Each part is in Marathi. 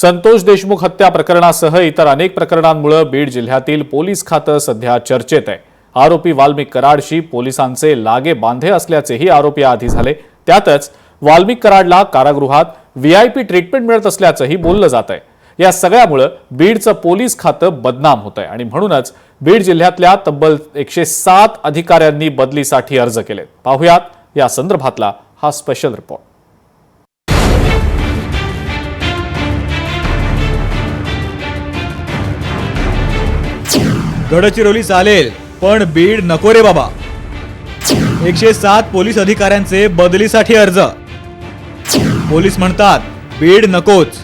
संतोष देशमुख हत्या प्रकरणासह इतर अनेक प्रकरणांमुळे बीड जिल्ह्यातील पोलीस खातं सध्या चर्चेत आहे. आरोपी वाल्मिक कराडशी पोलिसांचे लागे बांधे असल्याचेही आरोप याआधी झाले. त्यातच वाल्मिक कराडला कारागृहात व्हीआयपी ट्रीटमेंट मिळत असल्याचंही बोललं जात आहे या सगळ्यामुळं बीडचं पोलीस खातं बदनाम होत आहे आणि म्हणूनच बीड जिल्ह्यातल्या तब्बल एकशे सात अधिकाऱ्यांनी बदलीसाठी अर्ज केले पाहुयात या संदर्भातला हा स्पेशल रिपोर्ट गडचिरोली चालेल पण बीड नको रे बाबा. एकशे सात पोलीस अधिकाऱ्यांचे बदलीसाठी अर्ज. पोलीस म्हणतात बीड नकोच.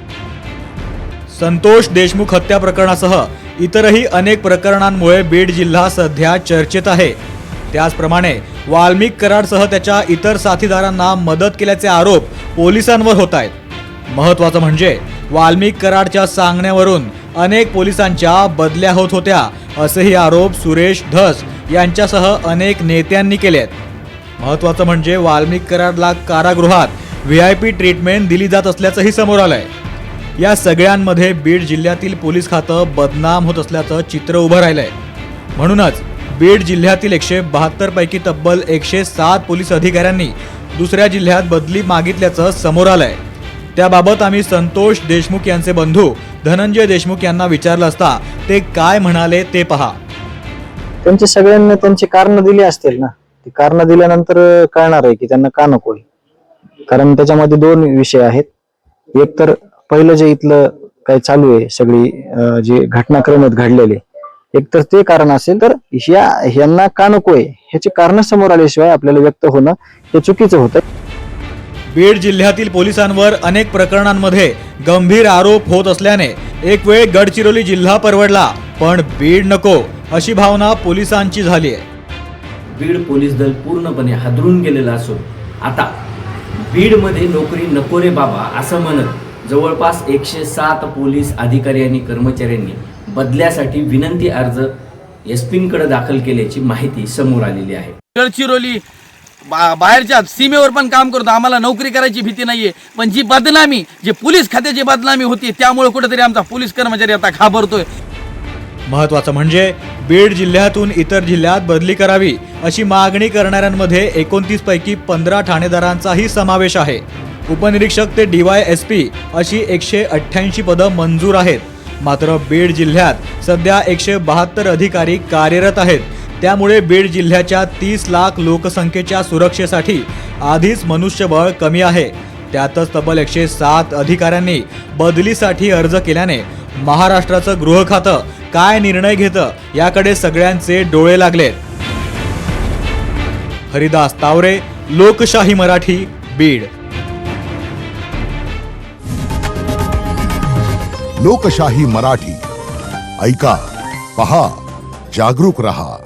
संतोष देशमुख हत्या प्रकरणासह इतरही अनेक प्रकरणांमुळे बीड जिल्हा सध्या चर्चेत आहे. त्याचप्रमाणे वाल्मिक कराडसह त्याच्या इतर साथीदारांना मदत केल्याचे आरोप पोलिसांवर होत आहेत महत्वाचं म्हणजे वाल्मिक कराडच्या सांगण्यावरून अनेक पोलिसांच्या बदल्या होत होत्या. असेही आरोप सुरेश धस यांच्यासह अनेक नेत्यांनी केले आहेत महत्वाचं म्हणजे वाल्मिक कराडला कारागृहात व्ही आय पी ट्रीटमेंट दिली जात असल्याचंही समोर आलं आहे या सगळ्यांमध्ये बीड जिल्ह्यातील पोलीस खातं बदनाम होत असल्याचं चित्र उभं राहिलं आहे म्हणूनच बीड जिल्ह्यातील एकशे बहात्तरपैकी तब्बल एकशे सात पोलीस अधिकाऱ्यांनी दुसऱ्या जिल्ह्यात बदली मागितल्याचं समोर आलं आहे त्याबाबत आम्ही संतोष देशमुख यांचे बंधू धनंजय देशमुख यांना विचारलं असता ते काय म्हणाले ते पहा. त्यांचे सगळ्यांना त्यांची कारण दिली असतील ना. ती कारण दिल्यानंतर कळणार आहे की त्यांना का नकोय कारण त्याच्यामध्ये दोन विषय आहेत. एक तर पहिलं जे इथलं काय चालू आहे सगळी जे घटनाक्रम आहेत घडलेले एक तर ते कारण असेल तर ह्या ह्यांना का नकोय ह्याची कारण समोर आल्याशिवाय आपल्याला व्यक्त होणं हे चुकीचं होतं. बीड जिल्ह्यातील पोलिसांवर अनेक प्रकरणांमध्ये गंभीर आरोप होत असल्याने एक वेळ गडचिरोली जिल्हा परवडला पण बीड नको अशी भावना पोलिसांची झाली आहे. बीड पोलीस दल पूर्णपणे हादरून गेलेलं असून आता बीडमध्ये नोकरी नको रे बाबा असं म्हणत जवळपास एकशे सात पोलीस अधिकारी आणि कर्मचाऱ्यांनी बदल्यासाठी विनंती अर्ज एस पींकडे दाखल केल्याची माहिती समोर आलेली आहे. गडचिरोली बा बाहेरच्या सीमेवर पण काम करतो. आम्हाला नोकरी करायची भीती नाहीये. पण जी बदनामी जी पोलीस खात्याची बदनामी होती त्यामुळे कुठेतरी आमचा पोलीस कर्मचारी आता घाबरतोय. महत्वाचं म्हणजे बीड जिल्ह्यातून इतर जिल्ह्यात बदली करावी अशी मागणी करणाऱ्यांमध्ये एकोणतीस पैकी पंधरा ठाणेदारांचाही समावेश आहे. उपनिरीक्षक ते डीवाय एस पी अशी एकशे अठ्ठ्याऐंशी पदं मंजूर आहेत. मात्र बीड जिल्ह्यात सध्या एकशे बहात्तर अधिकारी कार्यरत आहेत. त्यामुळे बीड जिल्ह्याच्या तीस लाख लोकसंख्येच्या सुरक्षेसाठी आधीच मनुष्यबळ कमी आहे. त्यातच तब्बल एकशे सात अधिकाऱ्यांनी बदलीसाठी अर्ज केल्याने महाराष्ट्राचं गृह खातं काय निर्णय घेतं याकडे सगळ्यांचे डोळे लागलेत हरिदास तावरे लोकशाही मराठी बीड. लोकशाही मराठी. ऐका पहा जागरूक रहा.